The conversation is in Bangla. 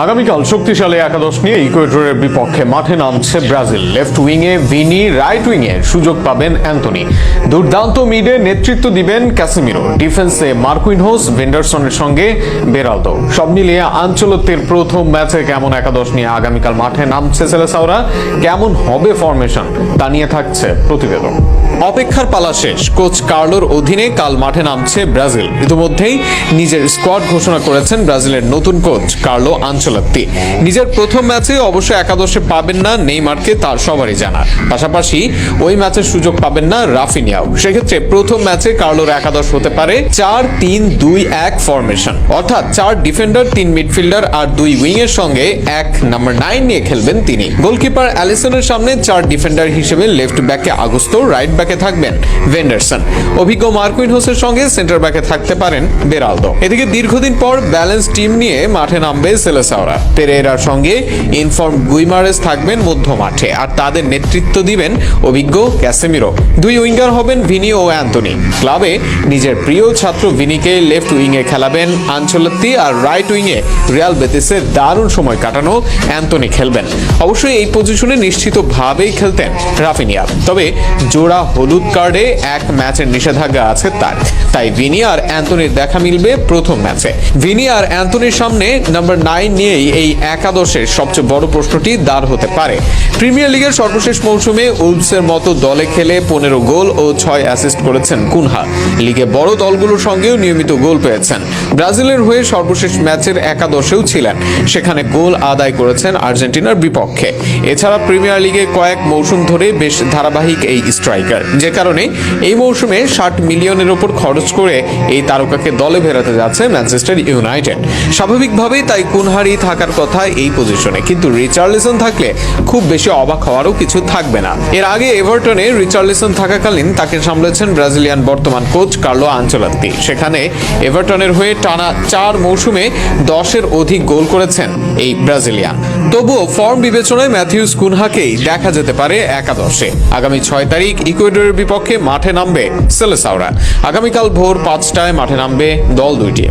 আগামীকাল শক্তিশালী একাদশ নিয়ে ইকুয়েডরের বিপক্ষে মাঠে নামছে ব্রাজিল। লেফট উইংয়ে ভিনি, রাইট উইংয়ে সুযোগ পাবেন অ্যান্টনি দুর্দান্ত মিডে নেতৃত্ব দিবেন ক্যাসিমিরো। ডিফেন্সে মার্কুইনহোস ভেন্ডারসনের সঙ্গে বেরালদো। সব মিলিয়ে আঞ্চলত্বের প্রথম ম্যাচে কেমন একাদশ নিয়ে আগামীকাল মাঠে নামছে সেলেসাওরা? কেমন হবে ফরমেশন তা নিয়ে থাকছে প্রতিবেদন। অপেক্ষার পালা শেষ। কোচ কার্লোর অধীনে কাল মাঠে নামছে ব্রাজিল। ইতিমধ্যেই নিজের স্কোয়াড ঘোষণা করেছেন ব্রাজিলের নতুন কোচ কার্লো আঞ্চলত্তি নিজের প্রথম ম্যাচে অবশ্য একাদশে পাবেন না নেইমারকে তার সবারই জানা পাশাপাশি ওই ম্যাচের সুযোগ পাবেন না রাফিনিয়াও। সেক্ষেত্রে প্রথম ম্যাচে কার্লোর একাদশ হতে পারে চার তিন দুই এক ফরমেশন। অর্থাৎ চার ডিফেন্ডার, তিন মিডফিল্ডার আর দুই উইং এর সঙ্গে এক নাম্বার নাইন নিয়ে খেলবেন তিনি। গোলকিপার অ্যালিসনের সামনে চার ডিফেন্ডার হিসেবে লেফট ব্যাকে আগস্ত, রাইট ব্যাকে থাকবেন ভেন্ডারসন। অভিজ্ঞ মার্কুইন হোসের সঙ্গে সেন্টার ব্যাকে থাকতে পারেন বেরালদো। এদিকে দীর্ঘদিন পর ব্যালেন্স টিম নিয়ে মাঠে নামবে সেলেসাওরা পেরেরার সঙ্গে ইনফর্ম গুইমারেস থাকবেন মধ্য মাঠে আর তাদের নেতৃত্ব দিবেন অভিজ্ঞ ক্যাসেমিরো। দুই উইঙ্গার হবেন ভিনি ও অ্যান্টনি ক্লাবে নিজের প্রিয় ছাত্র ভিনিকে লেফট উইংয়ে খেলাবেন আঞ্চলত্তি আর রাইট উইংয়ে রিয়াল বেতিসে দারুণ সময় কাটানো অ্যান্টনি খেলবেন। অবশ্যই এই পজিশনে নিশ্চিতভাবেই খেলতেন রাফিনিয়া। তবে জোড়া হলুদ কার্ডে এক ম্যাচের নিষেধাজ্ঞা আছে তার। তাই ভিনি আর অ্যান্টনির দেখা মিলবে প্রথম ম্যাচে। ভিনি আর অ্যান্টনির সামনে নাম্বার নাইন নিয়েই এই একাদশের সবচেয়ে বড় প্রশ্নটি দাঁড় হতে পারে। প্রিমিয়ার লিগের সর্বশেষ মৌসুমে উলসের মতো দলে খেলে পনেরো গোল ও ছয় অ্যাসিস্ট করেছেন কুনহা। লিগে বড় দলগুলোর সঙ্গেও নিয়মিত গোল পেয়েছেন। ব্রাজিলের হয়ে সর্বশেষ ম্যাচের একাদশেও ছিলেন। সেখানে গোল আদায় করেছেন আর্জেন্টিনার বিপক্ষে। এছাড়া প্রিমিয়ার লিগে কয়েক মৌসুম ধরে বেশ ধারাবাহিক এই স্ট্রাইকার, যে কারণে এই মৌসুমে ষাট মিলিয়নের ওপর খরচ করে এই তারকাকে দলে ফেরাতে যাচ্ছে ম্যানচেস্টার ইউনাইটেড। স্বাভাবিকভাবেই তাই কুনহারি থাকার কথা এই পজিশনে কিন্তু রিচার্লিসন থাকলে খুব বেশি অবাক হওয়ারও কিছু থাকবে না। এর আগে এভারটনে রিচার্লিসন থাকাকালীন তাকে সামলেছেন ব্রাজিলিয়ান বর্তমান কোচ কার্লো আঞ্চলাত্তি। সেখানে এভারটনের হয়ে টানা চার মৌসুমে দশের অধিক গোল করেছেন এই ব্রাজিলিয়ান। তবুও ফর্ম বিবেচনায় ম্যাথিউস কুনহাকেই দেখা যেতে পারে একাদশে। আগামী ছয় তারিখ ইকুয়েডরের বিপক্ষে মাঠে নামবে সেলেসাওরা। আগামীকাল ভোর পাঁচটায় মাঠে নামবে দল দুইটি।